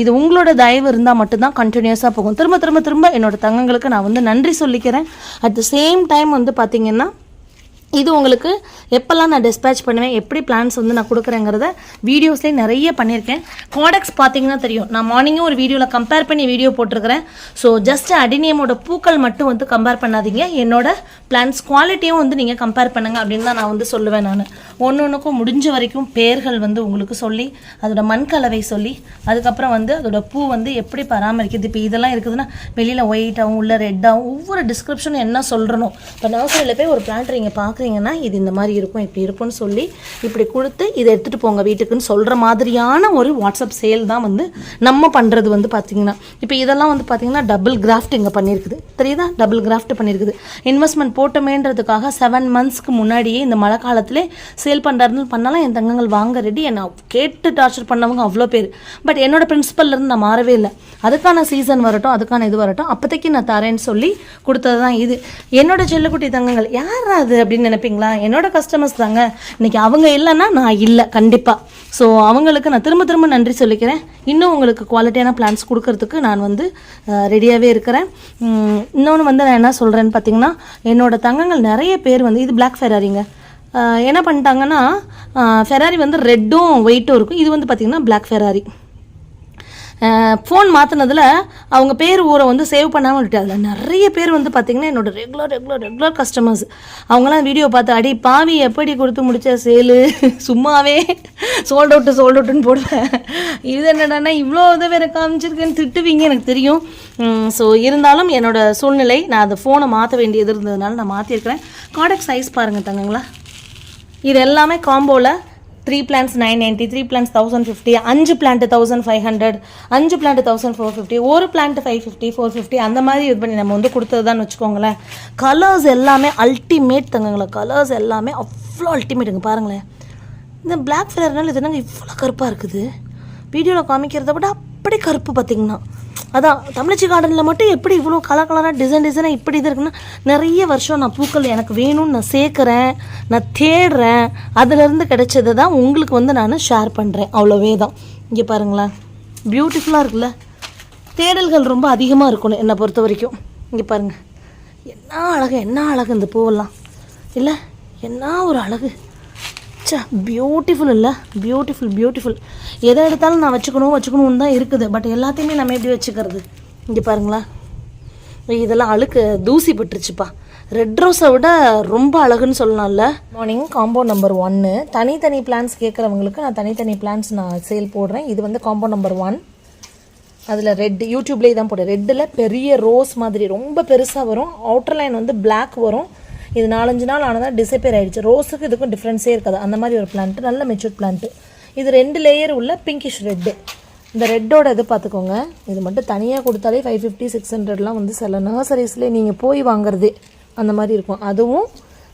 இது உங்களோட தயவு இருந்தால் மட்டும்தான் கண்டினியூஸாக போகும். திரும்ப திரும்ப திரும்ப என்னோட தங்கங்களுக்கு நான் வந்து நன்றி சொல்லிக்கிறேன். அட் த சேம் டைம் வந்து பார்த்தீங்கன்னா இது உங்களுக்கு எப்போல்லாம் நான் டிஸ்பேச் பண்ணுவேன் எப்படி பிளான்ஸ் வந்து நான் கொடுக்குறேங்கிறத வீடியோஸ்லேயே நிறைய பண்ணியிருக்கேன். ப்ராடக்ட்ஸ் பார்த்தீங்கன்னா தெரியும். நான் மார்னிங்கும் ஒரு வீடியோவில் கம்பேர் பண்ணி வீடியோ போட்டிருக்கிறேன். ஸோ ஜஸ்ட் அடினியமோட பூக்கள் மட்டும் வந்து கம்பேர் பண்ணாதீங்க. என்னோட பிளான்ஸ் குவாலிட்டியும் வந்து நீங்கள் கம்பேர் பண்ணுங்கள் அப்படின்னு தான் நான் வந்து சொல்லுவேன் நான். ஒன்று ஒன்றுக்கும் முடிஞ்ச வரைக்கும் பேர்கள் வந்து உங்களுக்கு சொல்லி அதோட மண் கலவை சொல்லி அதுக்கப்புறம் வந்து அதோட பூ வந்து எப்படி பராமரிக்கிறது. இப்போ இதெல்லாம் இருக்குதுன்னா வெளியில் ஒயிட்டாகவும் உள்ள ரெட்டாகவும் ஒவ்வொரு டிஸ்கிரிப்ஷனும் என்ன சொல்கிறனோ இப்போ நர்சரியில் போய் ஒரு பிளான்ட் நீங்கள் பார்க்குறீங்கன்னா இது இந்த மாதிரி இருக்கும் இப்படி இருக்கும்னு சொல்லி இப்படி கொடுத்து இதை எடுத்துகிட்டு போங்க வீட்டுக்குன்னு சொல்கிற மாதிரியான ஒரு வாட்ஸ்அப் சேல் தான் வந்து நம்ம பண்ணுறது வந்து பார்த்தீங்கன்னா இப்போ இதெல்லாம் வந்து பார்த்தீங்கன்னா டபுள் கிராஃப்ட் இங்கே பண்ணியிருக்குது தெரியுதா? டபுள் கிராஃப்ட் பண்ணியிருக்குது இன்வெஸ்ட்மெண்ட் போட்டோமேன்றதுக்காக செவன் மந்த்ஸ்க்கு முன்னாடியே இந்த மழை காலத்திலே சேல் பண்ணுறாருன்னு பண்ணலாம். என் தங்கங்கள் வாங்க ரெடி என்னை கேட்டு டார்ச்சர் பண்ணவங்க அவ்வளோ பேர். பட் என்னோட பிரின்சிபல்லேருந்து நான் மாறவே இல்லை. அதுக்கான சீசன் வரட்டும் அதுக்கான இது வரட்டும் அப்போதைக்கு நான் தரேன்னு சொல்லி கொடுத்தது தான் இது. என்னோட செல்லக்குட்டி தங்கங்கள் யார் அது அப்படின்னு நினைப்பீங்களா? என்னோட கஸ்டமர்ஸ் தாங்க. இன்னைக்கு அவங்க இல்லைன்னா நான் இல்லை கண்டிப்பாக ஸோ அவங்களுக்கு நான் திரும்ப திரும்ப நன்றி சொல்லிக்கிறேன். இன்னும் உங்களுக்கு குவாலிட்டியான பிளான்ஸ் கொடுக்கறதுக்கு நான் வந்து ரெடியாகவே இருக்கிறேன். இன்னொன்று வந்து நான் என்ன சொல்கிறேன்னு பார்த்தீங்கன்னா என்னோட தங்கங்கள் நிறைய பேர் வந்து இது பிளாக் ஃபெராரிங்க என்ன பண்ணிட்டாங்கன்னா ஃபெராரி வந்து ரெட்டும் ஒயிட்டும் இருக்கும். இது வந்து பார்த்திங்கன்னா பிளாக் ஃபெராரி ஃபோன் மாற்றினதில் அவங்க பேர் ஊரை வந்து சேவ் பண்ணாமல் விட்டு அதில் நிறைய பேர் வந்து பார்த்திங்கன்னா என்னோடய ரெகுலர் ரெகுலர் ரெகுலர் கஸ்டமர்ஸ் அவங்களாம் வீடியோ பார்த்து அடி பாவி எப்படி கொடுத்து முடிச்ச சேலு சும்மாவே சோல்ட் அவுட்டு சோல்ட் அவுட்டுன்னு போடுவேன். இது என்னடான்னா இவ்வளோ இதை வேறு காமிச்சிருக்கேன்னு திட்டுவீங்க எனக்கு தெரியும். ஸோ இருந்தாலும் என்னோட சூழ்நிலை நான் அந்த ஃபோனை மாற்ற வேண்டியது இருந்ததுனால நான் மாற்றிருக்கிறேன் காடக் சைஸ் பாருங்கள் தங்கங்களா. இது எல்லாமே காம்போவில் three plans nine ninety three plans thousand fifty அஞ்சு பிளான்ட்டு தௌசண்ட் ஃபைவ் ஹண்ட்ரட் அஞ்சு பிளான்ட் தௌசண்ட் ஃபோர் ஃபிஃப்டி ஒரு plant five fifty four fifty அந்த மாதிரி இது பண்ணி நம்ம வந்து கொடுத்ததுதான் வச்சுக்கோங்களேன். கலர்ஸ் எல்லாமே அல்டிமேட் தங்கங்களா கலர்ஸ் எல்லாமே அவ்வளோ அல்டிமேட்டுங்க பாருங்களேன். இந்த பிளாக் ஃபிளர்னால இது என்னங்க இவ்வளோ கருப்பாக இருக்குது? வீடியோவில் காமிக்கிறத விட அப்படி கருப்பு பார்த்தீங்கன்னா? அதான் தமிழச்சி கார்டனில் மட்டும் எப்படி இவ்வளோ கலர் கலராக டிசைன் டிசைனாக இப்படி இது இருக்குன்னா நிறைய வருஷம் நான் பூக்கள் எனக்கு வேணும்னு நான் சேர்க்குறேன் நான் தேடுறேன். அதுலேருந்து கிடைச்சதை தான் உங்களுக்கு வந்து நான் ஷேர் பண்ணுறேன் அவ்வளோவே தான் இங்கே பாருங்களேன். பியூட்டிஃபுல்லாக இருக்குல்ல? தேடல்கள் ரொம்ப அதிகமாக இருக்கணும் என்னை பொறுத்த வரைக்கும். இங்கே பாருங்கள் என்ன அழகு என்ன அழகு இந்த பூவெல்லாம். இல்லை என்ன ஒரு அழகு. சே பியூட்டிஃபுல் இல்லை. பியூட்டிஃபுல் பியூட்டிஃபுல் எதை எடுத்தாலும் நான் வச்சுக்கணும் வச்சுக்கணும்னு தான் இருக்குது. பட் எல்லாத்தையுமே நம்ம எப்படி வச்சுக்கிறது? இங்கே பாருங்களா இதெல்லாம் அழுக்கு தூசி பட்டுருச்சுப்பா. ரெட் ரோஸை விட ரொம்ப அழகுன்னு சொல்லலாம்ல. மார்னிங் காம்போ நம்பர் ஒன்று தனித்தனி பிளான்ஸ் கேட்குறவங்களுக்கு நான் தனித்தனி பிளான்ஸ் நான் சேல் போடுறேன். இது வந்து காம்போ நம்பர் ஒன் அதில் ரெட் யூடியூப்லேயே தான் போடுறேன் ரெட்டில் பெரிய ரோஸ் மாதிரி ரொம்ப பெருசாக வரும். அவுட்டர் லைன் வந்து பிளாக் வரும். இது நாலஞ்சு நாள் ஆனதாக டிசப்பேர் ஆகிடுச்சு ரோஸுக்கு இதுக்கும் டிஃப்ரென்ஸே இருக்காது. அந்த மாதிரி ஒரு பிளான்ட் நல்ல மெச்சூர் பிளான்ட்டு இது ரெண்டு லேயர் உள்ள பிங்கிஷ் ரெட்டு இந்த ரெட்டோட இது பார்த்துக்கோங்க இது மட்டும் தனியாக கொடுத்தாலே ஃபைவ் ஃபிஃப்டி சிக்ஸ் ஹண்ட்ரட்லாம் வந்து சில நர்சரிஸ்லேயே நீங்கள் போய் வாங்குறதே அந்த மாதிரி இருக்கும். அதுவும்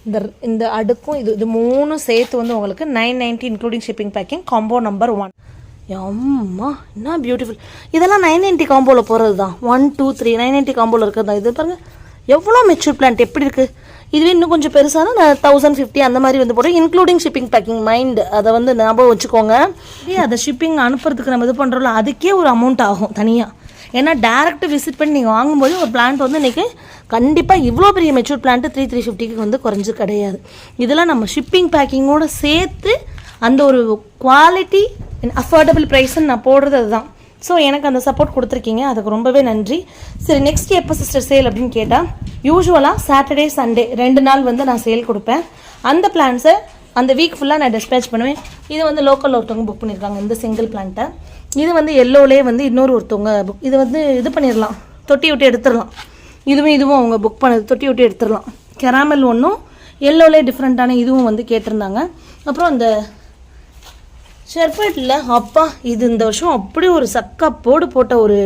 இந்த இந்த அடுக்கும் இது இது மூணும் சேர்த்து வந்து உங்களுக்கு nine ninety including shipping packing combo number one அம்மா என்ன பியூட்டிஃபுல் இதெல்லாம் நைன் நைன்ட்டி காம்போவில் போகிறது தான் one two three nine ninety காம்போவில் இருக்கிறது? தான் இது பாருங்கள் எவ்வளோ மெச்சூர் பிளான்ட் எப்படி இருக்குது இதுவே இன்னும் கொஞ்சம் பெருசானா? நான் தௌசண்ட் ஃபிஃப்டி அந்த மாதிரி வந்து போடுறேன். இன்க்ளூடிங் ஷிப்பிங் பேக்கிங் மைண்ட் அதை வந்து ஞாபகம் வச்சுக்கோங்க. அதை ஷிப்பிங் அனுப்புறதுக்கு நம்ம இது பண்ணுறோம்ல அதுக்கே ஒரு அமௌண்ட் ஆகும் தனியாக ஏன்னா டேரெக்ட் விசிட் பண்ணி நீங்கள் வாங்கும்போது ஒரு பிளான்ட் வந்து இன்றைக்கி கண்டிப்பாக இவ்வளோ பெரிய மெச்சூர் பிளான்ட்டு த்ரீ த்ரீ ஃபிஃப்டிக்கு வந்து குறைஞ்சு கிடையாது. இதெல்லாம் நம்ம ஷிப்பிங் பேக்கிங்கோட சேர்த்து அந்த ஒரு குவாலிட்டி அஃபோர்டபுள் ப்ரைஸ்ன்னு நான் போடுறது அதுதான். ஸோ எனக்கு அந்த சப்போர்ட் கொடுத்துருக்கீங்க. அதுக்கு ரொம்பவே நன்றி. சரி நெக்ஸ்ட் எப்போ சிஸ்டர் சேல் அப்படின்னு கேட்டால் யூஸ்வலாக சாட்டர்டே சண்டே ரெண்டு நாள் வந்து நான் சேல் கொடுப்பேன். அந்த பிளான்ஸை அந்த வீக் ஃபுல்லாக நான் டிஸ்பேச் பண்ணுவேன். இது வந்து லோக்கல் ஒருத்தவங்க புக் பண்ணியிருக்காங்க இந்த சிங்கிள் பிளான்ட்டை இது வந்து எல்லோலே வந்து இன்னொரு ஒருத்தவங்க புக் இது வந்து இது பண்ணிடலாம் தொட்டி விட்டு எடுத்துடலாம் இதுவும் இதுவும் அவங்க புக் பண்ணது தொட்டி விட்டு எடுத்துடலாம் கெராமல் ஒன்றும் எல்லோலே டிஃப்ரெண்ட்டான இதுவும் வந்து கேட்டிருந்தாங்க. அப்புறம் அந்த ஷெர்பெட்டில் அப்பா இது இந்த வருஷம் அப்படி ஒரு சக்கா போடு போட்ட ஒரு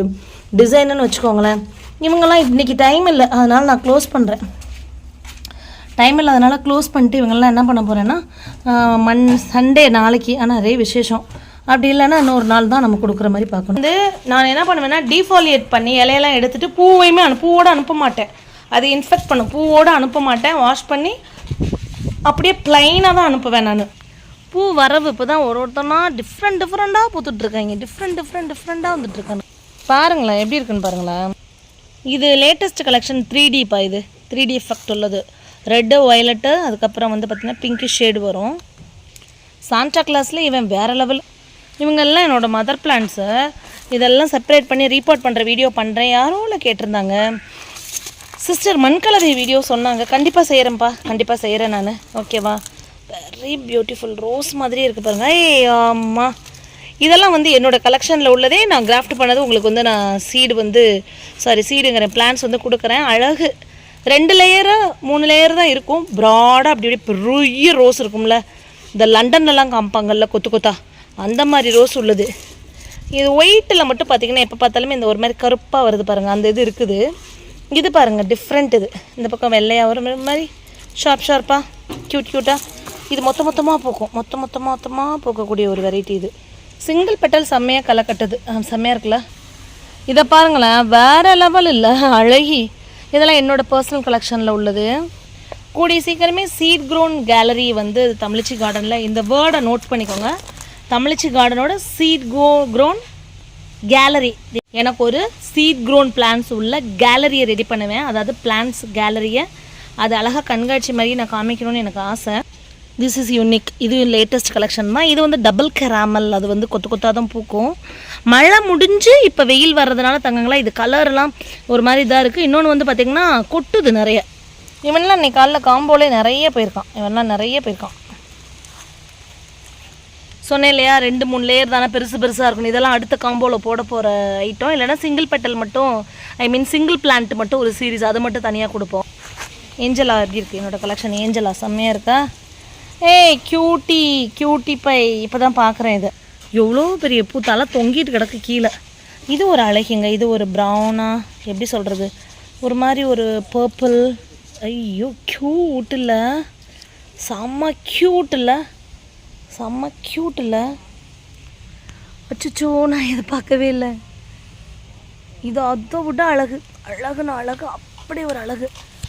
டிசைனுன்னு வச்சுக்கோங்களேன். இவங்கெல்லாம் இன்றைக்கி டைம் இல்லை அதனால் நான் க்ளோஸ் பண்ணுறேன் டைம் இல்லை அதனால் க்ளோஸ் பண்ணிட்டு இவங்கெல்லாம் என்ன பண்ண போகிறேன்னா மண் சண்டே நாளைக்கு ஆனால் நிறைய விசேஷம். அப்படி இல்லைன்னா இன்னொரு நாள் தான் நம்ம கொடுக்குற மாதிரி பார்க்கணும். வந்து நான் என்ன பண்ணுவேன்னா டீஃபாலியேட் பண்ணி இலையெல்லாம் எடுத்துகிட்டு பூவையுமே அனு பூவோடு அனுப்ப மாட்டேன். அது இன்ஃபெக்ட் பண்ணும். பூவோடு அனுப்ப மாட்டேன். வாஷ் பண்ணி அப்படியே ப்ளைனாக தான் அனுப்புவேன் நான். பூ வரவு இப்போ தான் ஒரு ஒருத்தனா டிஃப்ரெண்ட் டிஃப்ரெண்ட்டாக பூத்துட்ருக்காங்க டிஃப்ரெண்ட் டிஃப்ரெண்ட் டிஃப்ரெண்ட்டாக வந்துட்டுருக்காங்க. பாருங்களேன் எப்படி இருக்குன்னு பாருங்களேன். இது லேட்டஸ்ட் கலெக்ஷன் த்ரீ டிப்பா இது. த்ரீ டி எஃபெக்ட் உள்ளது. ரெட்டு ஒயலட்டு அதுக்கப்புறம் வந்து பார்த்திங்கன்னா பிங்க்கு ஷேடு வரும். சாண்டா கிளாஸில் இவன் வேறு லெவல் இவங்கெல்லாம் என்னோடய மதர் பிளான்ஸு இதெல்லாம் செப்பரேட் பண்ணி ரீபோர்ட் பண்ணுற வீடியோ பண்ணுறேன் யாரோ இல்லை கேட்டிருந்தாங்க. சிஸ்டர் மண்கலவை வீடியோ சொன்னாங்க. கண்டிப்பாக செய்கிறேன்ப்பா கண்டிப்பாக செய்கிறேன் நான். ஓகேவா வெரி பியூட்டிஃபுல் ரோஸ் மாதிரி இருக்குது பாருங்கள் ஏய் ஆமாம் இதெல்லாம் வந்து என்னோடய கலெக்ஷனில் உள்ளதே நான் கிராஃப்ட் பண்ணது உங்களுக்கு வந்து நான் சீடு வந்து சாரி சீடுங்கிறேன் பிளான்ஸ் வந்து கொடுக்குறேன். அழகு. ரெண்டு லேயராக மூணு லேயர் தான் இருக்கும். ப்ராடாக அப்படி அப்படியே பெரிய ரோஸ் இருக்கும்ல. இந்த லண்டன்லலாம் காமிப்பாங்கல்ல கொத்து கொத்தா. அந்த மாதிரி ரோஸ் உள்ளது. இது ஒயிட்டில் மட்டும் பார்த்தீங்கன்னா எப்போ பார்த்தாலுமே இந்த ஒரு மாதிரி கருப்பாக வருது பாருங்கள் அந்த இது இருக்குது. இது பாருங்கள் டிஃப்ரெண்ட் இது. இந்த பக்கம் வெள்ளையாக வரும் மாதிரி ஷார்ப் ஷார்ப்பாக க்யூட் க்யூட்டாக இது மொத்த மொத்தமாக பூக்கும் மொத்த மொத்த மொத்தமாக பூக்கக்கூடிய ஒரு வெரைட்டி இது. சிங்கிள் பெட்டல் செம்மையாக களை கட்டுது செம்மையாக இருக்குல்ல? இதை பாருங்களேன். வேறு லெவல் இல்லை. அழகி. இதெல்லாம் என்னோடய பர்சனல் கலெக்ஷனில் உள்ளது. கூடிய சீக்கிரமே சீட் க்ரோன் கேலரி வந்து தமிழிச்சி கார்டனில் இந்த வேர்டை நோட் பண்ணிக்கோங்க. தமிழிச்சி கார்டனோட சீட் கோ க்ரோன் கேலரி எனக்கு ஒரு சீட் க்ரோன் பிளான்ஸ் உள்ள கேலரியை ரெடி பண்ணுவேன். அதாவது பிளான்ஸ் கேலரியை அது அழகாக கண்காட்சி மாதிரி நான் காமிக்கணும்னு எனக்கு ஆசை. திஸ் இஸ் யூனிக் இது லேட்டஸ்ட் கலெக்ஷன் தான் இது வந்து டபுள் கெராமல் அது வந்து கொத்து கொத்தாக தான் பூக்கும். மழை முடிஞ்சு இப்போ வெயில் வர்றதுனால தங்கங்களா இது கலர்லாம் ஒரு மாதிரி இதாக இருக்குது இன்னொன்று வந்து பார்த்திங்கன்னா கொட்டுது நிறைய. இவன்லாம் இன்னைக்கு காலைல காம்போலே நிறைய போயிருக்கான். இவன்லாம் நிறைய போயிருக்கான். சொன்னேன் இல்லையா ரெண்டு மூணு லேயர் தானே பெருசு பெருசாக இருக்கணும். இதெல்லாம் அடுத்த காம்போவில் போட போகிற ஐட்டம் இல்லைன்னா சிங்கிள் பெட்டல் மட்டும் ஐ மீன் சிங்கிள் பிளான்ட் மட்டும் ஒரு சீரீஸ் அதை மட்டும் தனியாக கொடுப்போம். ஏஞ்சலா எப்படி இருக்குது என்னோடய கலெக்ஷன் ஏஞ்சலா. செம்மையாக இருக்கா? ஏய் கியூட்டி கியூட்டி பை இப்போ தான் பார்க்குறேன் இது. எவ்வளோ பெரிய பூ? தலை தொங்கிட்டு கிடக்கு கீழே. இது ஒரு அழகுங்க. இது ஒரு ப்ரௌனா எப்படி சொல்கிறது ஒரு மாதிரி ஒரு பர்பிள் ஐயோ க்யூட் இல்லை. செம்ம க்யூட் இல்லை. செம்ம க்யூட் இல்லை. அச்சோ நான் இதை பார்க்கவே இல்லை. இது அதை விட அழகு. அழகுன்னு அழகு. அப்படி ஒரு அழகு.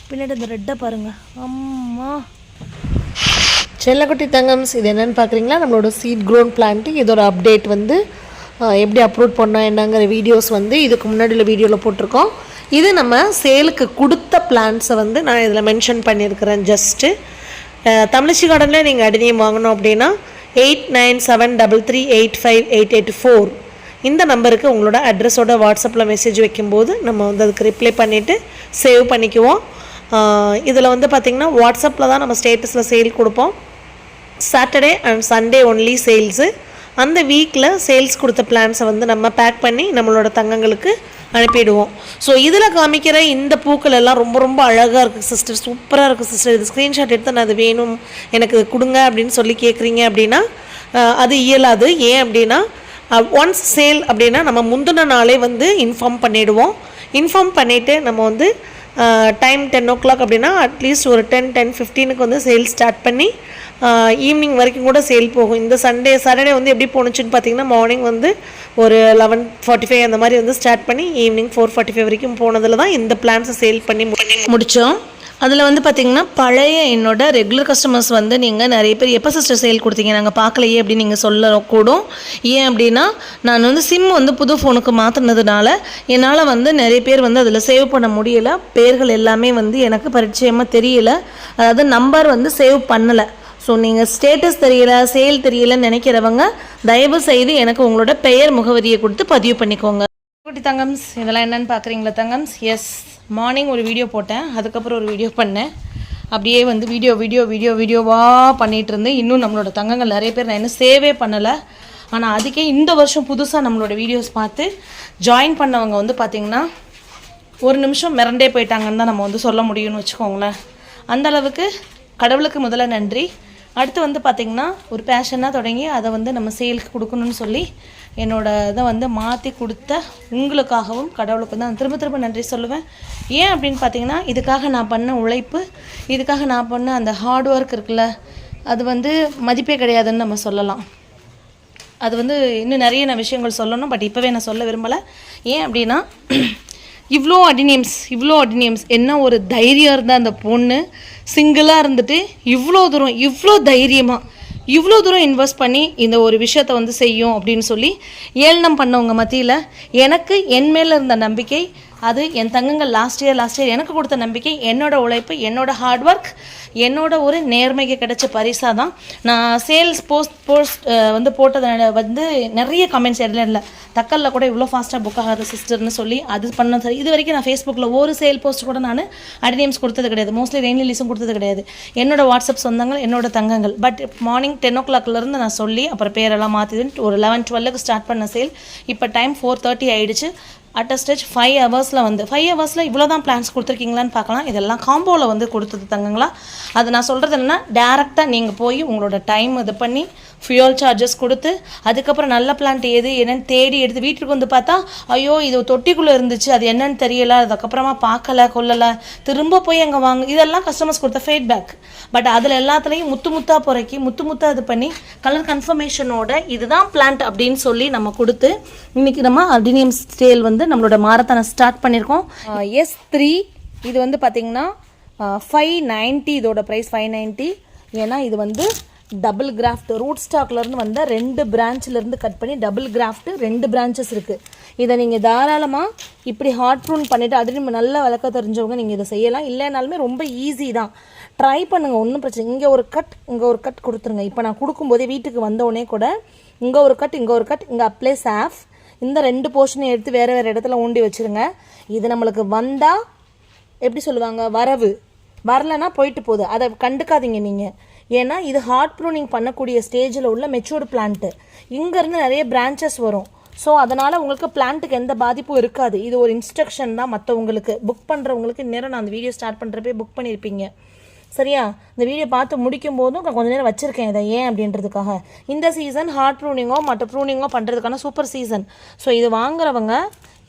பின்னாடி இந்த ரெட்டை பாருங்க. அம்மா. செல்லக்குட்டி தங்கம்ஸ் இது என்னென்னு பார்க்குறீங்களா? நம்மளோட சீட் க்ரோன் பிளான்ட்டு இதோட அப்டேட் வந்து எப்படி அப்லோட் பண்ணோம் என்னங்கிற வீடியோஸ் வந்து இதுக்கு முன்னாடி உள்ள வீடியோவில் போட்டிருக்கோம். இது நம்ம சேலுக்கு கொடுத்த பிளான்ஸை வந்து நான் இதில் மென்ஷன் பண்ணியிருக்கிறேன் ஜஸ்ட்டு தமிழிச்சி கார்டனில் நீங்கள் அடினியம் வாங்கணும் அப்படின்னா eight nine seven double three eight five eight eight four இந்த நம்பருக்கு உங்களோட அட்ரஸோட வாட்ஸ்அப்பில் மெசேஜ் வைக்கும்போது நம்ம வந்து அதுக்கு ரிப்ளை பண்ணிவிட்டு சேவ் பண்ணிக்குவோம். இதில் வந்து பார்த்திங்கன்னா வாட்ஸ்அப்பில் தான் நம்ம ஸ்டேட்டஸில் சேல் கொடுப்போம். Saturday and Sunday only sales அந்த வீக்கில் சேல்ஸ் கொடுத்த பிளான்ஸை வந்து நம்ம பேக் பண்ணி நம்மளோட தங்கங்களுக்கு அனுப்பிடுவோம். ஸோ இதில் காமிக்கிற இந்த பூக்கள் எல்லாம் ரொம்ப ரொம்ப அழகாக இருக்குது சிஸ்டர் சூப்பராக இருக்குது சிஸ்டர் இது ஸ்க்ரீன்ஷாட் எடுத்து நான் அது வேணும் எனக்கு கொடுங்க அப்படின்னு சொல்லி கேட்குறீங்க அப்படின்னா அது இயலாது. ஏன் அப்படின்னா ஒன்ஸ் சேல் அப்படின்னா நம்ம முந்தின நாளே வந்து இன்ஃபார்ம் பண்ணிவிடுவோம் இன்ஃபார்ம் பண்ணிவிட்டு நம்ம வந்து டைம் டென் ஓ கிளாக் அப்படின்னா அட்லீஸ்ட் ஒரு டென் டென் ஃபிஃப்டீனுக்கு வந்து சேல் ஸ்டார்ட் பண்ணி ஈவினிங் வரைக்கும் கூட சேல் போகும். இந்த சண்டே சாட்டர்டே வந்து எப்படி போணுச்சுன்னு பார்த்தீங்கன்னா மார்னிங் வந்து ஒரு லெவன் ஃபார்ட்டி ஃபைவ் அந்த மாதிரி வந்து ஸ்டார்ட் பண்ணி ஈவினிங் ஃபோர் ஃபார்ட்டி ஃபைவ் வரைக்கும் போனதில் தான் இந்த பிளான்ஸை சேல் பண்ணி மு- முடித்தோம் அதில் வந்து பார்த்திங்கன்னா பழைய என்னோட ரெகுலர் கஸ்டமர்ஸ் வந்து நீங்கள் நிறைய பேர் எப்போ சிஸ்டர் சேல் கொடுத்தீங்க? நாங்கள் பார்க்கலையே அப்படின்னு நீங்கள் சொல்லக்கூடும். ஏன் அப்படின்னா நான் வந்து சிம் வந்து புது ஃபோனுக்கு மாற்றினதுனால என்னால் வந்து நிறைய பேர் வந்து அதில் சேவ் பண்ண முடியலை. பேர்கள் எல்லாமே வந்து எனக்கு பரிச்சயமாக தெரியல. அதாவது நம்பர் வந்து சேவ் பண்ணலை. ஸோ நீங்கள் ஸ்டேட்டஸ் தெரியல சேல் தெரியலன்னு நினைக்கிறவங்க தயவு செய்து எனக்கு உங்களோட பெயர் முகவரியை கொடுத்து பதிவு பண்ணிக்கோங்க. குட்டி தங்கம்ஸ் இதெல்லாம் என்னன்னு பார்க்குறீங்களா தங்கம்ஸ்? எஸ் மார்னிங் ஒரு வீடியோ போட்டேன் அதுக்கப்புறம் ஒரு வீடியோ பண்ணேன். அப்படியே வந்து வீடியோ வீடியோ வீடியோ வீடியோவாக பண்ணிகிட்டு இருந்தேன். இன்னும் நம்மளோட தங்கங்கள் நிறைய பேர் நான் இன்னும் சேவே பண்ணலை. ஆனால் அதுக்கே இந்த வருஷம் புதுசாக நம்மளோட வீடியோஸ் பார்த்து ஜாயின் பண்ணவங்க வந்து பார்த்திங்கன்னா ஒரு நிமிஷம் மிரண்டே போயிட்டாங்கன்னு தான் நம்ம வந்து சொல்ல முடியும்னு வச்சுக்கோங்களேன். அந்த அளவுக்கு கடவுளுக்கு முதல்ல நன்றி. அடுத்து வந்து பார்த்திங்கன்னா ஒரு பேஷனாக தொடங்கி அதை வந்து நம்ம சேலுக்கு கொடுக்கணும்னு சொல்லி என்னோட இதை வந்து மாற்றி கொடுத்த உங்களுக்காகவும் கடவுளுக்கு தான். திரும்ப திரும்ப நன்றி சொல்லுவேன். ஏன் அப்படின்னு பார்த்தீங்கன்னா இதுக்காக நான் பண்ண உழைப்பு இதுக்காக நான் பண்ண அந்த ஹார்ட் ஒர்க் இருக்குல்ல அது வந்து மதிப்பே கிடையாதுன்னு நம்ம சொல்லலாம். அது வந்து இன்னும் நிறைய நான் விஷயங்கள் சொல்லணும் பட் இப்போவே நான் சொல்ல விரும்பலை. ஏன் அப்படின்னா இவ்வளோ அடினியம்ஸ் இவ்வளோ அடினியம்ஸ் என்ன ஒரு தைரியம் இருந்தால் அந்த பொண்ணு? சிங்கிளாக இருந்துட்டு இவ்வளோ தூரம் இவ்வளோ தைரியமாக இவ்வளோ தூரம் இன்வெஸ்ட் பண்ணி இந்த ஒரு விஷயத்தை வந்து செய்யும் அப்படின்னு சொல்லி ஏளனம் பண்ணவங்க மத்தியில் எனக்கு என் மேலே இருந்த நம்பிக்கை அது என் தங்கங்கள் லாஸ்ட் இயர் லாஸ்ட் இயர் எனக்கு கொடுத்த நம்பிக்கை என்னோட உழைப்பு என்னோட ஹார்ட் ஒர்க் என்னோட ஒரு நேர்மைக்கு கிடைச்ச பரிசாக தான். நான் சேல்ஸ் போஸ்ட் போஸ்ட் வந்து போட்டது வந்து நிறைய கமெண்ட்ஸ் இடையில இல்லை. தக்கல்ல கூட இவ்வளோ ஃபாஸ்ட்டாக புக் ஆகாது சிஸ்டர்னு சொல்லி அது பண்ண சரி. இது வரைக்கும் நான் ஃபேஸ்புக்கில் ஒரு சேல் போஸ்ட் கூட நான் அடினியம்ஸ் கொடுத்தது கிடையாது. மோஸ்ட்லி ரெயின் லீஸும் கொடுத்தது கிடையாது. என்னோட வாட்ஸ்அப் சொந்தங்கள் என்னோட தங்கங்கள். பட் மார்னிங் டென் ஓ கிளாக்லேருந்து நான் சொல்லி அப்புறம் பேரெல்லாம் மாற்றிதுன்னு ஒரு லெவன் டுவெல்லுக்கு ஸ்டார்ட் பண்ண சேல் இப்போ டைம் ஃபோர் தேர்ட்டி ஆகிடுச்சு அட் அ ஸ்டேஜ் ஃபைவ் ஹவர்ஸில் வந்து ஃபைவ் ஹவர்ஸில் இவ்வளோ தான் பிளான்ஸ் கொடுத்துருக்கீங்களான்னு பார்க்கலாம். இதெல்லாம் காம்போவில் வந்து கொடுத்தது தங்கங்களா? அது நான் சொல்கிறது என்னன்னா டேரெக்டாக நீங்கள் போய் உங்களோட டைம் இது பண்ணி ஃபியூல் சார்ஜஸ் கொடுத்து அதுக்கப்புறம் நல்ல பிளான்ட் எது என்னென்னு தேடி எடுத்து வீட்டுக்கு வந்து பார்த்தா ஐயோ இது தொட்டிக்குள்ளே இருந்துச்சு அது என்னன்னு தெரியல அதுக்கப்புறமா பார்க்கல கொல்லலை திரும்ப போய் அங்கே வாங்க இதெல்லாம் கஸ்டமர்ஸ் கொடுத்த ஃபீட்பேக் பட் அதில் எல்லாத்துலேயும் முத்து முத்தாக பொறைக்கி முத்து முத்தாக இது பண்ணி கலர் கன்ஃபர்மேஷனோட இதுதான் பிளான்ட் அப்படின்னு சொல்லி நம்ம கொடுத்து இன்னைக்கு நம்ம அர்டினியம் ஸ்டேல் வந்து வந்து நம்மளோட மாரத்தானை ஸ்டார்ட் பண்ணியிருக்கோம் எஸ் த்ரீ இது வந்து பார்த்தீங்கன்னா ஃபைவ் நைன்ட்டி இதோட ப்ரைஸ் ஃபைவ் நைன்ட்டி ஏன்னா இது வந்து டபுள் கிராஃப்ட் ரூட் ஸ்டாக்லேருந்து வந்த ரெண்டு பிரான்ச்சிலேருந்து கட் பண்ணி டபுள் கிராஃப்ட் ரெண்டு பிரான்ச்சஸ் இருக்குது இதை நீங்கள் தாராளமாக இப்படி ஹாட் ப்ரூன் பண்ணிவிட்டு அதுலேயும் நல்லா விளக்க தெரிஞ்சவங்க நீங்கள் இதை செய்யலாம். இல்லைனாலுமே ரொம்ப ஈஸி தான். ட்ரை பண்ணுங்கள் ஒன்றும் பிரச்சனை இங்கே ஒரு கட் இங்கே ஒரு கட் கொடுத்துருங்க. இப்போ நான் கொடுக்கும்போதே வீட்டுக்கு வந்தோடனே கூட இங்கே ஒரு கட் இங்கே ஒரு கட் இங்கே அப்ளே சாஃப் இந்த ரெண்டு போர்ஷனையும் எடுத்து வேறு வேறு இடத்துல ஊண்டி வச்சுருங்க. இது நம்மளுக்கு வந்தால் எப்படி சொல்லுவாங்க? வரவு. வரலைன்னா போயிட்டு போகுது. அதை கண்டுக்காதீங்க நீங்கள் ஏன்னா இது ஹார்ட் ப்ரூனிங் பண்ணக்கூடிய ஸ்டேஜில் உள்ள மெச்சூர்டு பிளான்ட்டு இங்கேருந்து நிறைய பிரான்ச்சஸ் வரும். ஸோ அதனால் உங்களுக்கு பிளான்ட்டுக்கு எந்த பாதிப்பும் இருக்காது. இது ஒரு இன்ஸ்ட்ரக்ஷன் தான் மற்றவங்களுக்கு புக் பண்ணுறவங்களுக்கு நேரம் நான் அந்த வீடியோ ஸ்டார்ட் பண்ணுறப்பே புக் பண்ணியிருப்பீங்க சரியா? இந்த வீடியோ பார்த்து முடிக்கும் போதும் நான் கொஞ்ச நேரம் வச்சுருக்கேன் இதை ஏன் அப்படின்றதுக்காக. இந்த சீசன் ஹார்ட் ப்ரூனிங்கோ மற்ற ப்ரூனிங்கோ பண்ணுறதுக்கான சூப்பர் சீசன் ஸோ இது வாங்குறவங்க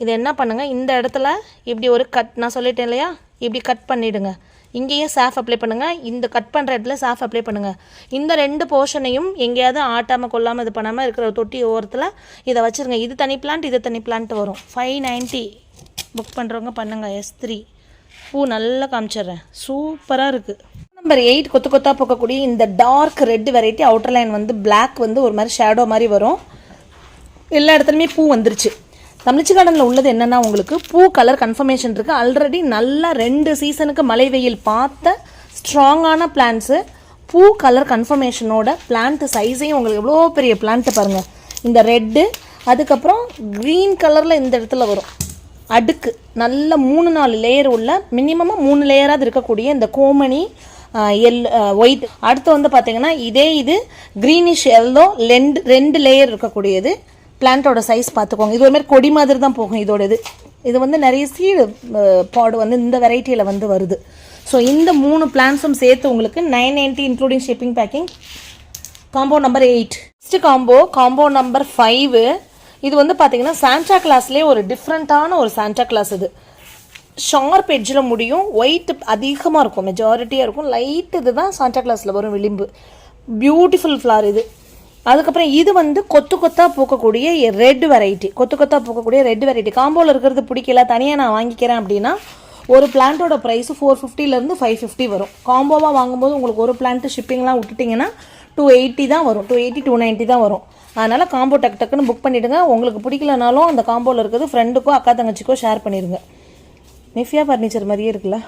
இதை என்ன பண்ணுங்கள் இந்த இடத்துல இப்படி ஒரு கட் நான் சொல்லிட்டேன் இல்லையா? இப்படி கட் பண்ணிவிடுங்க இங்கேயும் சாஃப் அப்ளை பண்ணுங்கள் இந்த கட் பண்ணுற இடத்துல சாஃப் அப்ளை பண்ணுங்கள் இந்த ரெண்டு போர்ஷனையும் எங்கேயாவது ஆட்டாமல் கொள்ளாமல் இது பண்ணாமல் இருக்கிற ஒரு தொட்டி ஓரத்தில் இதை வச்சுருங்க. இது தனி பிளான்ட் இது தனி பிளான்ட் வரும். ஃபைவ் நைன்ட்டி புக் பண்ணுறவங்க பண்ணுங்கள் எஸ் த்ரீ பூ நல்லா காமிச்சிடுறேன். சூப்பராக இருக்குது நம்பர் எயிட் கொத்து கொத்தாக போக்கக்கூடிய இந்த dark red variety outer line வந்து பிளாக் வந்து ஒரு மாதிரி ஷேடோ மாதிரி வரும். எல்லா இடத்துலையுமே பூ வந்துருச்சு. தமிழ்ச்சி கார்டனில் உள்ளது என்னென்னா உங்களுக்கு பூ கலர் கன்ஃபர்மேஷன் இருக்குது ஆல்ரெடி நல்லா ரெண்டு சீசனுக்கு மழை வெயில் பார்த்த ஸ்ட்ராங்கான பிளான்ஸு பூ கலர் கன்ஃபர்மேஷனோட பிளான்ட் சைஸையும் உங்களுக்கு எவ்வளோ பெரிய பிளான்ட்டு பாருங்கள் இந்த ரெட்டு அதுக்கப்புறம் க்ரீன் கலரில் இந்த இடத்துல வரும். அடுக்கு. நல்ல மூணு நாலு லேயர் உள்ள மினிமமாக மூணு லேயராக இருக்கக்கூடிய இந்த கோமணி எல் ஒயிட் அடுத்து வந்து பார்த்தீங்கன்னா இதே இது க்ரீனிஷ் எல்லோ ரெண்டு ரெண்டு லேயர் இருக்கக்கூடியது. பிளான்ட்டோட சைஸ் பார்த்துக்கோங்க இது ஒரு மாதிரி கொடி மாதிரி தான் போகும் இதோட இது இது வந்து நிறைய சீடு பாடு வந்து இந்த வெரைட்டியில் வந்து வருது. ஸோ இந்த மூணு பிளான்ஸும் சேர்த்து உங்களுக்கு nine ninety including shipping packing combo number eight next combo combo number five இது வந்து பார்த்தீங்கன்னா சாண்டா கிளாஸ்லேயே ஒரு டிஃப்ரெண்ட்டான ஒரு சாண்டா கிளாஸ் இது. ஷார்ப் எட்ஜில் முடியும் ஒயிட் அதிகமாக இருக்கும் மெஜாரிட்டியாக இருக்கும். லைட் இது தான் சாண்டா கிளாஸில் வரும் விளிம்பு. பியூட்டிஃபுல் ஃப்ளார் இது. அதுக்கப்புறம் இது வந்து கொத்து கொத்தாக பூக்கக்கூடிய ரெட் வெரைட்டி கொத்து கொத்தாக பூக்கக்கூடிய ரெட் வெரைட்டி காம்போவில் இருக்கிறது பிடிக்கல தனியாக நான் வாங்கிக்கிறேன் அப்படின்னா ஒரு பிளான்ட்டோட ப்ரைஸ் ஃபோர் ஃபிஃப்டிலேருந்து ஃபைவ் ஃபிஃப்டி வரும். காம்போவாக வாங்கும்போது உங்களுக்கு ஒரு பிளான்ட்டு ஷிப்பிங்லாம் விட்டுட்டிங்கன்னா டூ எயிட்டி தான் வரும். டூ எயிட்டி டூ நைன்ட்டி தான் வரும். அதனால் காம்போ டக்கு டக்குன்னு புக் பண்ணிவிடுங்க உங்களுக்கு பிடிக்கலனாலும் அந்த காம்போவில் இருக்கிறது ஃப்ரெண்டுக்கோ அக்கா தங்கச்சிக்கோ ஷேர் பண்ணிடுங்க. நிஃபியா ஃபர்னிச்சர் மாதிரியே இருக்குல்ல?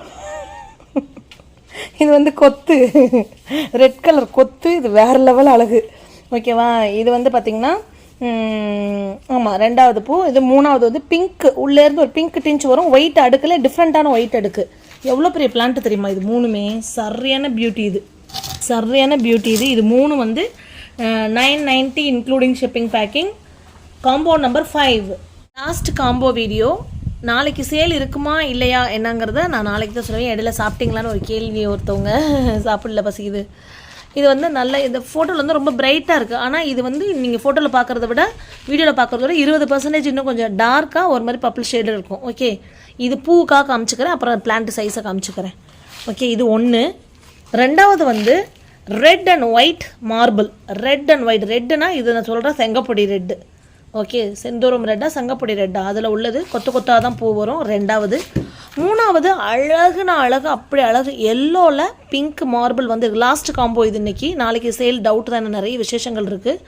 இது வந்து கொத்து. ரெட் கலர் கொத்து. இது வேறு லெவல் அழகு. ஓகேவா இது வந்து பார்த்திங்கன்னா ஆமாம் ரெண்டாவது பூ. இது மூணாவது வந்து பிங்க்கு உள்ளேருந்து ஒரு பிங்க் டிஞ்ச் வரும். ஒயிட் அடுக்கில் டிஃப்ரெண்ட்டான ஒயிட் அடுக்கு. எவ்வளோ பெரிய பிளான்ட்டு தெரியுமா? இது மூணுமே. சரியான பியூட்டி இது. சரியான பியூட்டி இது. இது மூணு வந்து nine ninety including shipping packing combo number five last combo video நாளைக்கு சேல் இருக்குமா இல்லையா என்னங்கிறத நான் நாளைக்கு தான் சொல்லுவேன். இடையில சாப்பிட்டீங்களான்னு ஒரு கேள்வி ஒருத்தவங்க சாப்பிடல பசிக்குது இது. வந்து நல்ல இந்த ஃபோட்டோவில் வந்து ரொம்ப பிரைட்டாக இருக்குது ஆனால் இது வந்து நீங்கள் ஃபோட்டோவில் பார்க்குறத விட வீடியோவில் பார்க்குறத விட இருபது பர்சன்டேஜ் இன்னும் கொஞ்சம் டார்க்காக ஒரு மாதிரி பப்பிள் ஷேடு இருக்கும். ஓகே இது பூக்காக காமிச்சுக்கிறேன் அப்புறம் பிளான்ட் சைஸை காமிச்சுக்கிறேன். ஓகே இது ஒன்று ரெண்டாவது வந்து red and white marble red and white ரெட்டுனா இது நான் சொல்கிறேன் செங்கப்பொடி ரெட்டு ஓகே செந்தூரம் ரெட்டா சங்கப்பொடி ரெட்டா அதில் உள்ளது கொத்து கொத்தாக தான் பூ வரும். ரெண்டாவது. மூணாவது அழகுனா அழகு அப்படி அழகு. எல்லோவில் பிங்க் மார்பிள் வந்து லாஸ்ட் காம்போ இது இன்றைக்கி நாளைக்கு சேல் டவுட் தானே நிறைய விசேஷங்கள் இருக்குது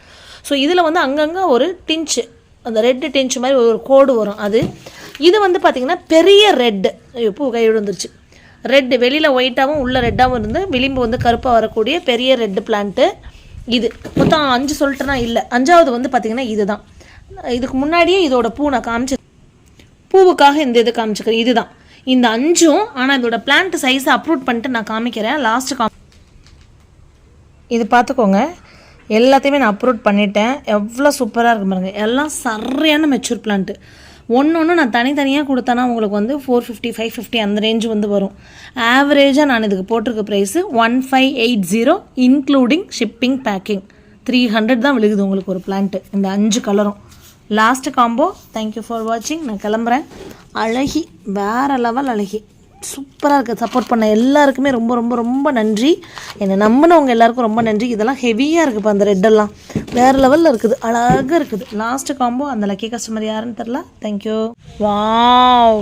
ஸோ இதில் வந்து அங்கங்கே ஒரு டிஞ்சு அந்த ரெட்டு டிஞ்சு மாதிரி ஒரு கோடு வரும். அது இது வந்து பார்த்திங்கன்னா பெரிய ரெட்டு பூ கை விழுந்துருச்சு. ரெட்டு வெளியில் ஒயிட்டாகவும் உள்ள ரெட்டாகவும் இருந்து விளிம்பு வந்து கருப்பாக வரக்கூடிய பெரிய ரெட்டு பிளான்ட்டு இது. மொத்தம் அஞ்சு சொல்லிட்டுனா இல்லை. அஞ்சாவது வந்து பார்த்திங்கன்னா இதுதான். இதுக்கு முன்னாடியே இதோட பூ நான் காமிச்சு பூவுக்காக இந்த இது காமிச்சுக்கிறேன். இதுதான். இந்த அஞ்சும் ஆனால் இதோட பிளான்ட் சைஸை அப்ரூவ் பண்ணிட்டு நான் காமிக்கிறேன். லாஸ்ட்டு காம் இது பார்த்துக்கோங்க எல்லாத்தையுமே நான் அப்ரூவ் பண்ணிட்டேன். எவ்வளோ சூப்பராக இருக்கு பாருங்க. எல்லாம் சரியான மெச்சூர் பிளான்ட்டு ஒன்று ஒன்று நான் தனித்தனியாக கொடுத்தேன்னா உங்களுக்கு வந்து ஃபோர் ஃபிஃப்டி ஃபைவ் ஃபிஃப்டி அந்த ரேஞ்சு வந்து வரும். ஆவரேஜாக நான் இதுக்கு போட்டிருக்க price one five eight zero including shipping packing three hundred தான் விழுகுது உங்களுக்கு ஒரு பிளான்ட்டு இந்த அஞ்சு கலரும் லாஸ்ட் காம்போ தேங்க்யூ ஃபார் வாட்சிங் நான் கிளம்புறேன். அழகி வேறு லெவல் அழகி. சூப்பராக இருக்குது சப்போர்ட் பண்ண எல்லாருக்குமே ரொம்ப ரொம்ப ரொம்ப நன்றி. என்னை நம்பினவங்க எல்லாருக்கும் ரொம்ப நன்றி. இதெல்லாம் ஹெவியாக இருக்குப்பா அந்த ரெட்டெல்லாம் வேறு லெவலில் இருக்குது. அழகாக இருக்குது. லாஸ்ட் காம்போ அந்த லக்கி கஸ்டமர் யாருன்னு தெரில thank you wow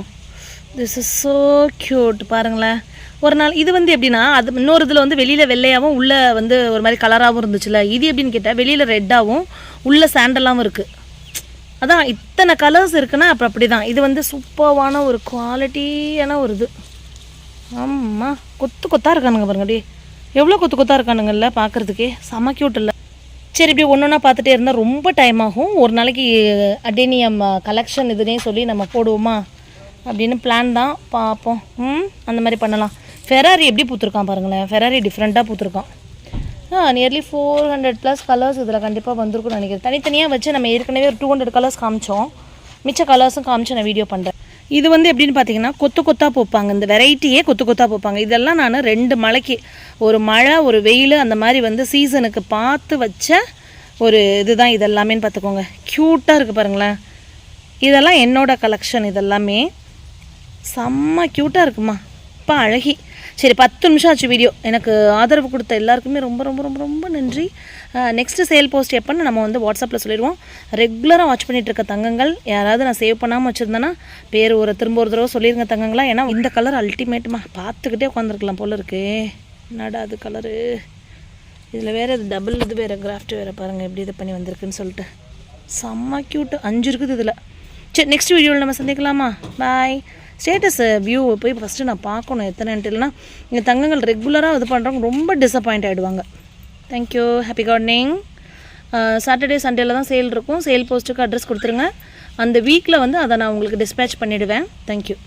this is so cute பாருங்களேன். ஒரு நாள் இது வந்து எப்படின்னா அது இன்னொரு இதில் வந்து வெளியில் வெள்ளையாகவும் உள்ளே வந்து ஒரு மாதிரி கலராகவும் இருந்துச்சுல்ல இது எப்படின்னு கேட்டால் வெளியில் ரெட்டாகவும் உள்ள சாண்டலாகவும் இருக்குது அதான் இத்தனை கலர்ஸ் இருக்குன்னா அப்புறம் அப்படி தான் இது வந்து சூப்பர்வான ஒரு குவாலிட்டியான ஒரு இது. ஆமாம் கொத்து கொத்தாக இருக்கானுங்க பாருங்க அப்படியே. எவ்வளோ கொத்து கொத்தாக இருக்கானுங்கல்ல பார்க்குறதுக்கே செம கியூட் இல்லை. சரி இப்படி ஒன்று ஒன்றா பார்த்துட்டே இருந்தால் ரொம்ப டைம் ஆகும். ஒரு நாளைக்கு அடேனியம் கலெக்ஷன் இதுனே சொல்லி நம்ம போடுவோமா? அப்படின்னு பிளான் தான். பார்ப்போம். ம் அந்த மாதிரி பண்ணலாம். ஃபெராரி எப்படி பூத்துருக்கான் பாருங்களேன். ஃபெராரி டிஃப்ரெண்ட்டாக பூத்துருக்கான். ஆ nearly four hundred plus colours இதில் கண்டிப்பாக வந்துருக்கும்னு நினைக்கிறேன். தனித்தனியாக வச்சு நம்ம ஏற்கனவே ஒரு டூ ஹண்ட்ரட் கலர்ஸ் காமிச்சோம். மிச்ச கலர்ஸும் காமிச்சு நான் வீடியோ பண்ணுறேன் இது வந்து எப்படின்னு பார்த்தீங்கன்னா கொத்து கொத்தாக போப்பாங்க. இந்த வெரைட்டியே கொத்து கொத்தாக போப்பாங்க. இதெல்லாம் நான் ரெண்டு மழைக்கு ஒரு மழை ஒரு வெயில் அந்த மாதிரி வந்து சீசனுக்கு பார்த்து வச்ச ஒரு இதுதான் இதெல்லாமேன்னு பார்த்துக்கோங்க க்யூட்டாக இருக்குது பாருங்களேன். இதெல்லாம் என்னோடய கலெக்ஷன் இதெல்லாமே. செம்ம க்யூட்டாக இருக்குமா. அப்பா அழகி. சரி பத்து நிமிஷம் ஆச்சு வீடியோ எனக்கு ஆதரவு கொடுத்த எல்லாருக்குமே ரொம்ப ரொம்ப ரொம்ப ரொம்ப நன்றி. நெக்ஸ்ட்டு சேல் போஸ்ட் எப்போன்னு நம்ம வந்து வாட்ஸ்அப்பில் சொல்லிடுவோம். ரெகுலராக வாட்ச் பண்ணிட்டு இருக்க தங்கங்கள் யாராவது நான் சேவ் பண்ணாமல் வச்சுருந்தேன்னா பேர் ஒரு திரும்ப ஒரு தடவை சொல்லிடுங்க தங்கங்களா. ஏன்னா இந்த கலர் அல்டிமேட்டுமா பார்த்துக்கிட்டே உட்காந்துருக்கலாம் போல இருக்கே. என்னடா அது கலரு இதில் வேறு இது டபுள் இது வேறு கிராஃப்ட் வேறு பாருங்கள் எப்படி இது பண்ணி வந்திருக்குன்னு சொல்லிட்டு. செம்ம க்யூட்டு அஞ்சு இருக்குது இதில். சரி நெக்ஸ்ட் வீடியோவில் நம்ம சந்திக்கலாமா? பாய் ஸ்டேட்டஸ் வியூவை uh, போய் ஃபஸ்ட்டு நான் பார்க்கணும் எத்தனைன்ட்டு. இல்லைனா இங்கே தங்கங்கள் ரெகுலராக இது பண்ணுறவங்க ரொம்ப டிசப்பாயிண்ட் ஆகிடுவாங்க தேங்க்யூ ஹாப்பி கார்டனிங் சாட்டர்டே சண்டேல தான் சேல் இருக்கும். சேல் போஸ்ட்டுக்கு அட்ரஸ் கொடுத்துருங்க. அந்த வீக்கில் வந்து அதை நான் உங்களுக்கு டிஸ்பேச் பண்ணிவிடுவேன் தேங்க்யூ